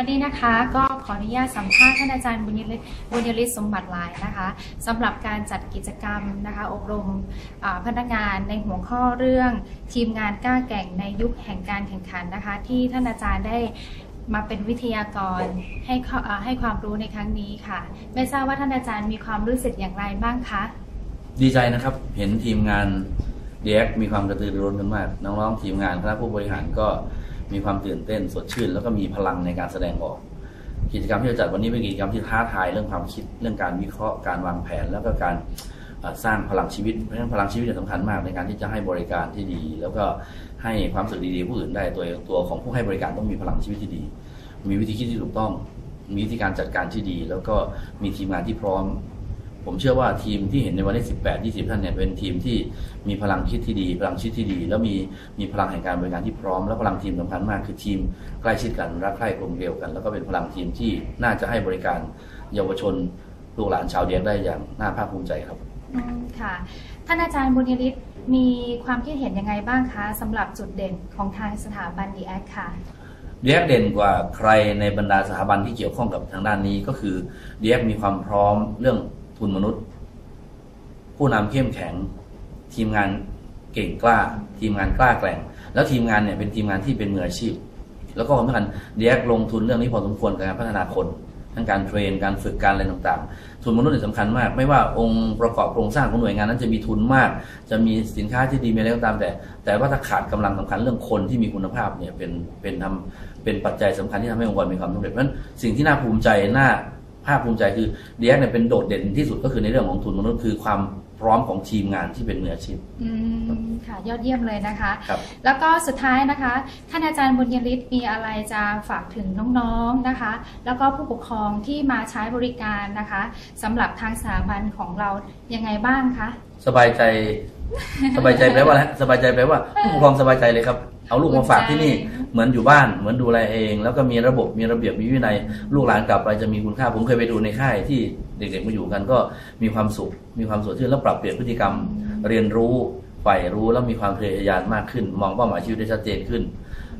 ันนี้นะคะก็ขออนุญาตสัมภาษณ์ท่านอาจารย์บุญยฤทธิ์บุญยฤทธิ์สมบัติลายนะคะสำหรับการจัดกิจกรรมนะคะอบรมพนักงานในหัวข้อเรื่องทีมงานกล้าแก่งในยุคแห่งการแข่งขันนะคะ ที่ท่านอาจารย์ได้มาเป็นวิทยากรให้ให้ความรู้ในครั้งนี้ค่ะ ไม่ทราบว่าท่านอาจารย์มีความรู้สึกอย่างไรบ้างคะดีใจนะครับเห็นทีมงานเด็กมีความกระตือรือร้นกันมากน้องๆทีมงานคณะผู้บริหารก็ มีความตื่นเต้นสดชื่น แล้วก็มีพลังในการแสดงออก กิจกรรมที่เราจัดวันนี้เป็นกิจกรรมที่ท้าทายเรื่องความคิดเรื่องการวิเคราะห์การวางแผน แล้วก็การสร้างพลังชีวิตเพราะฉะนั้นพลังชีวิตที่สำคัญมากในการที่จะให้บริการที่ดี แล้วก็ให้ความสึกดีๆผู้อื่นได้ตัวตัวของผู้ให้บริการต้องมีพลังชีวิตที่ดี มีวิธีคิดที่ถูกต้อง มีวิธีการจัดการที่ดี แล้วก็มีทีมงานที่พร้อม ผมเชื่อว่าทีมที่เห็นในวันที่ 18 20 ท่านเนี่ยเป็นทีมที่มีพลังคิดที่ดี พลังคิดที่ดี แล้วมีมีพลังแห่งการบริการที่พร้อม แล้วพลังทีมสำคัญมากคือทีมใกล้ชิดกันรักใคร่กลมเกลียวกัน แล้วก็เป็นพลังทีมที่น่าจะให้บริการเยาวชนลูกหลานชาวเดียกได้อย่างน่าภาคภูมิใจครับอืมค่ะท่านอาจารย์บุญยฤทธิ์มีความคิดเห็นยังไงบ้างคะสำหรับจุดเด่นของทางสถาบันดีแอคค่ะเดียกเด่นกว่าใครในบรรดาสถาบันที่เกี่ยวข้องกับทางด้านนี้ก็คือเดียกมีความพร้อมเรื่อง ทุนมนุษย์ ผู้นำเข้มแข็ง ทีมงานเก่งกล้า ทีมงานกล้าแกร่ง แล้วทีมงานเนี่ยเป็นทีมงานที่เป็นมืออาชีพ แล้วก็สำคัญเดียกลงทุนเรื่องนี้พอสมควรกับการพัฒนาคนทั้งการเทรนการฝึกการอะไรต่างๆ ทุนมนุษย์เนี่ยสำคัญมาก ไม่ว่าองค์ประกอบโครงสร้างของหน่วยงานนั้นจะมีทุนมาก จะมีสินค้าที่ดีมีอะไรก็ตามแต่ แต่ว่าถ้าขาดกำลังสำคัญเรื่องคนที่มีคุณภาพเนี่ยเป็นเป็นทำเป็นปัจจัยสำคัญที่ทำให้องค์กรมีความสำเร็จเพราะฉะนั้นสิ่งที่น่าภูมิใจน่า ภาคภูมิใจคือเดียกเนี่ยเป็นโดดเด่นที่สุดก็คือในเรื่องของทุนมนุษย์คือความพร้อมของทีมงานที่เป็นมืออาชีพอืมค่ะยอดเยี่ยมเลยนะคะ ครับ แล้วก็สุดท้ายนะคะท่านอาจารย์บุญยฤทธิ์มีอะไรจะฝากถึงน้องๆนะคะ แล้วก็ผู้ปกครองที่มาใช้บริการนะคะสำหรับทางสถาบันของเรายังไงบ้างคะ สบายใจ สบายใจแปลว่าอะไรสบายใจแปลว่าผู้ปกครองสบายใจเลยครับ เอาลูกมาฝากที่นี่เหมือนอยู่บ้าน เหมือนดูแลเอง แล้วก็มีระบบมีระเบียบมีวินัยลูกหลานกลับไปจะมีคุณค่า ผมเคยไปดูในค่ายที่เด็กๆมาอยู่กันก็มีความสุข มีความสดชื่นแล้วปรับเปลี่ยนพฤติกรรมเรียนรู้ใฝ่รู้แล้วมีความทะเยอทะยานมากขึ้น มองเป้าหมายชีวิตได้ชัดเจนขึ้น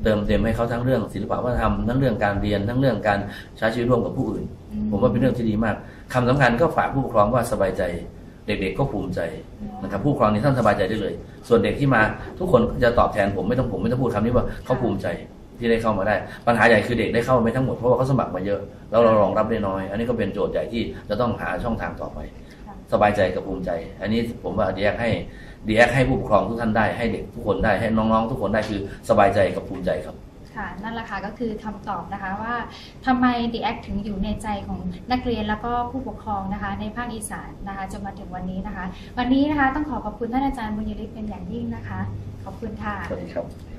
เติมเต็มให้เขาทั้งเรื่องศิลปะวัฒนธรรมทั้งเรื่องการเรียนทั้งเรื่องการใช้ชีวิตร่วมกับผู้อื่น ผมว่าเป็นเรื่องที่ดีมากคำสำคัญก็ฝากผู้ปกครองว่าสบายใจ เด็กๆก็ภูมิใจนะครับผู้ปกครองนี่ท่านสบายใจได้เลย ส่วนเด็กที่มาทุกคนจะตอบแทนผมไม่ต้องผมไม่ต้องพูดคำนี้ว่าเขาภูมิใจที่ได้เข้ามาได้ ปัญหาใหญ่คือเด็กได้เข้ามาไม่ทั้งหมดเพราะว่าเขาสมัครมาเยอะแล้วเรารองรับได้น้อย อันนี้ก็เป็นโจทย์ใหญ่ที่จะต้องหาช่องทางต่อไป สบายใจกับภูมิใจ อันนี้ผมว่าเดีแอคให้เดีแอคให้ผู้ปกครองทุกท่านได้ให้เด็กทุกคนได้ให้น้องๆ ทุกคนได้คือสบายใจกับภูมิใจครับ ค่ะนั่นแหละค่ะก็คือคำตอบนะคะว่าทำไม The Act ถึงอยู่ในใจของนักเรียนแล้วก็ผู้ปกครองนะคะในภาคอีสานนะคะจนมาถึงวันนี้นะคะ วันนี้นะคะต้องขอขอบคุณท่านอาจารย์บุญยริศเป็นอย่างยิ่งนะคะ ขอบคุณค่ะสวัสดีครับ